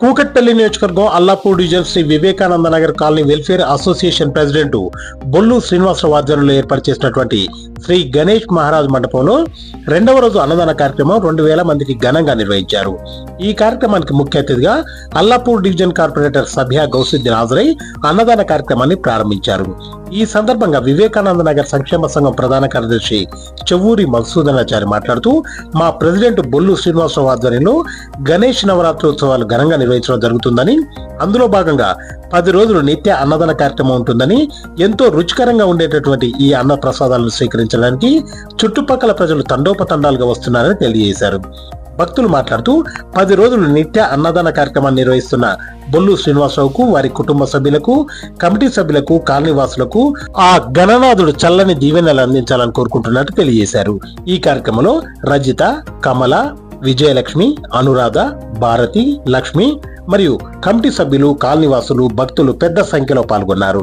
కూకట్పల్లి నియోజకవర్గం Allapur division Shri Vivekananda Nagar colony welfare association president Bollu Srinivasarao ఆధ్వర్యంలో ఏర్పాటు చేసినటువంటి శ్రీ గణేష్ మహారాజ్ మండపంలో రెండవ రోజు అన్నదాన కార్యక్రమం రెండు వేల మందికి ఘనంగా నిర్వహించారు. ఈ కార్యక్రమానికి ముఖ్య అతిథిగా అల్లాపూర్ డివిజన్ కార్పొరేటర్ సభ్య గౌసుద్దీన్ హాజరై అన్నదాన కార్యక్రమాన్ని ప్రారంభించారు. ఈ సందర్భంగా వివేకానంద నగర్ సంక్షేమ సంఘం ప్రధాన కార్యదర్శి చెవ్వూరి మధుసూదనాచారి మాట్లాడుతూ మా ప్రెసిడెంట్ బొల్లు శ్రీనివాసరావు ఆధ్వర్యంలో గణేష్ నవరాత్రోత్సవాలు ఘనంగా నిర్వహించడం జరుగుతుందని అందులో భాగంగా పది రోజులు నిత్య అన్నదాన కార్యక్రమం ఉంటుందని ఎంతో రుచికరంగా ఉండేటటువంటి ఈ అన్న ప్రసాదాలను స్వీకరించడానికి చుట్టుపక్కల ప్రజలు తండోపతండాలుగా వస్తున్నారని తెలియజేశారు. భక్తులు మాట్లాడుతూ పది రోజులు నిత్య అన్నదాన కార్యక్రమాన్ని నిర్వహిస్తున్న బొల్లు శ్రీనివాసరావుకు వారి కుటుంబ సభ్యులకు కమిటీ సభ్యులకు కాలనీవాసులకు ఆ గణనాథుడు చల్లని దీవెనలు అందించాలని కోరుకుంటున్నట్టు తెలియజేశారు. ఈ కార్యక్రమంలో రజిత కమల విజయలక్ష్మి అనురాధ భారతి లక్ష్మి మరియు కమిటీ సభ్యులు కాలనీవాసులు భక్తులు పెద్ద సంఖ్యలో పాల్గొన్నారు.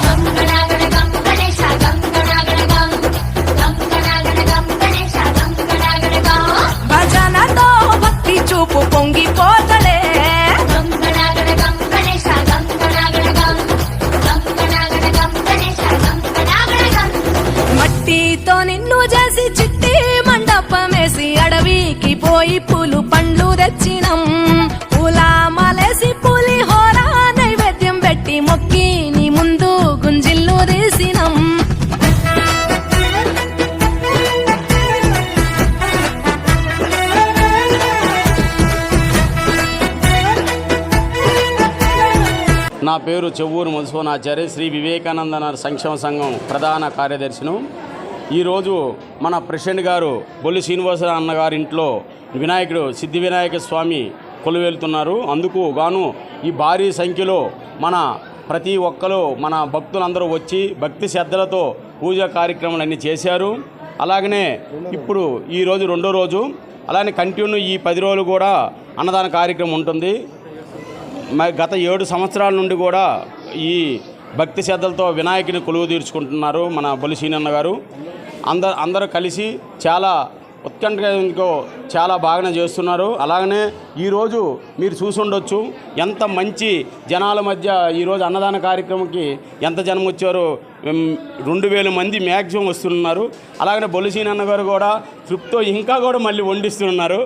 నా పేరు చెవ్వూరు మధుసూనాచారి శ్రీ వివేకానంద సంక్షేమ సంఘం ప్రధాన కార్యదర్శిను. ఈరోజు మన ప్రెసిడెంట్ గారు బొల్లి శ్రీనివాసరావు అన్నగారి ఇంట్లో వినాయకుడు సిద్ధి వినాయక స్వామి కొలువెళ్తున్నారు అందుకు గాను ఈ భారీ సంఖ్యలో మన ప్రతి ఒక్కరు మన భక్తులందరూ వచ్చి భక్తి శ్రద్ధలతో పూజా కార్యక్రమాలన్నీ చేశారు. అలాగనే ఇప్పుడు ఈరోజు రెండో రోజు. అలానే కంటిన్యూ ఈ పది రోజులు కూడా అన్నదాన కార్యక్రమం ఉంటుంది. గత ఏడు సంవత్సరాల నుండి కూడా ఈ భక్తి శ్రద్ధలతో వినాయకుని కొలువు తీర్చుకుంటున్నారు మన బొలిసీనన్న గారు. అంద అందరూ కలిసి చాలా ఉత్కంఠతో చాలా బాగానే చేస్తున్నారు. అలాగనే ఈరోజు మీరు చూసుండొచ్చు ఎంత మంచి జనాల మధ్య ఈరోజు అన్నదాన కార్యక్రమంకి ఎంత జనం వచ్చారో రెండు వేల మంది మ్యాక్సిమం వస్తున్నారు. అలాగనే బొలిసీన్ గారు కూడా ట్రిప్తో ఇంకా కూడా మళ్ళీ వండిస్తున్నారు.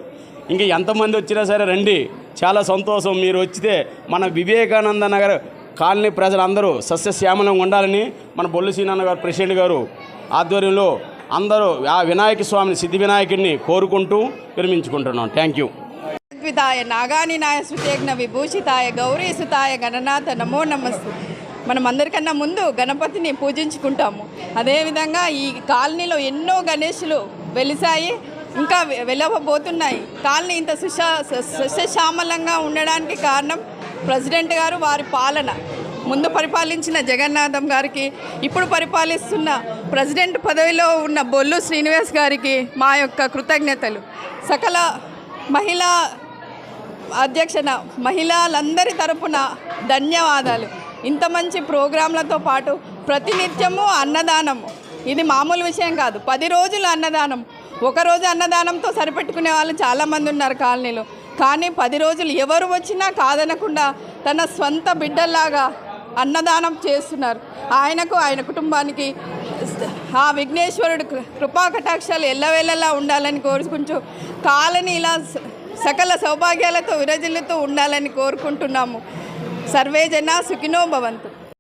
ఇంకా ఎంతమంది వచ్చినా సరే రండి. చాలా సంతోషం. మీరు వచ్చితే మన వివేకానంద నగర్ కాలనీ ప్రజలందరూ సస్యశ్యామలంగా ఉండాలని మన బొల్లు సీనన్న గారు ప్రెసిడెంట్ గారు ఆధ్వర్యంలో అందరూ ఆ వినాయక స్వామిని సిద్ధి వినాయకుడిని కోరుకుంటూ విరమించుకుంటున్నాం. థ్యాంక్ యూ అద్వితాయ నాగానినాయ శృతేగ్న విభూషితాయ గౌరీసుతాయ గణనాథ నమో నమస్తే మనం అందరికన్నా ముందు గణపతిని పూజించుకుంటాము. అదేవిధంగా ఈ కాలనీలో ఎన్నో గణేషులు వెలిసాయి. ఇంకా వెళ్ళబోతున్నాయి. కాలనీ ఇంత సుశా సుశ్యామలంగా ఉండడానికి కారణం ప్రెసిడెంట్ గారు వారి పాలన. ముందు పరిపాలించిన జగన్నాథం గారికి ఇప్పుడు పరిపాలిస్తున్న ప్రెసిడెంట్ పదవిలో ఉన్న బొల్లు శ్రీనివాస్ గారికి మా యొక్క కృతజ్ఞతలు. సకల మహిళా అధ్యక్షన మహిళలందరి తరపున ధన్యవాదాలు. ఇంత మంచి ప్రోగ్రాంలతో పాటు ప్రతినిత్యము అన్నదానము. ఇది మామూలు విషయం కాదు. పది రోజులు అన్నదానం. ఒక రోజు అన్నదానంతో సరిపెట్టుకునే వాళ్ళు చాలామంది ఉన్నారు కాలనీలో. కానీ పది రోజులు ఎవరు వచ్చినా కాదనకుండా తన స్వంత బిడ్డల్లాగా అన్నదానం చేస్తున్నారు. ఆయనకు ఆయన కుటుంబానికి ఆ విఘ్నేశ్వరుడు కృపా కటాక్షాలు ఎల్లవేళలా ఉండాలని కోరుకుంటూ కాలనీ ఇలా స- సకల సౌభాగ్యాలతో విరజిల్లుతూ ఉండాలని కోరుకుంటున్నాము. సర్వే జన సుఖినో భవంతు.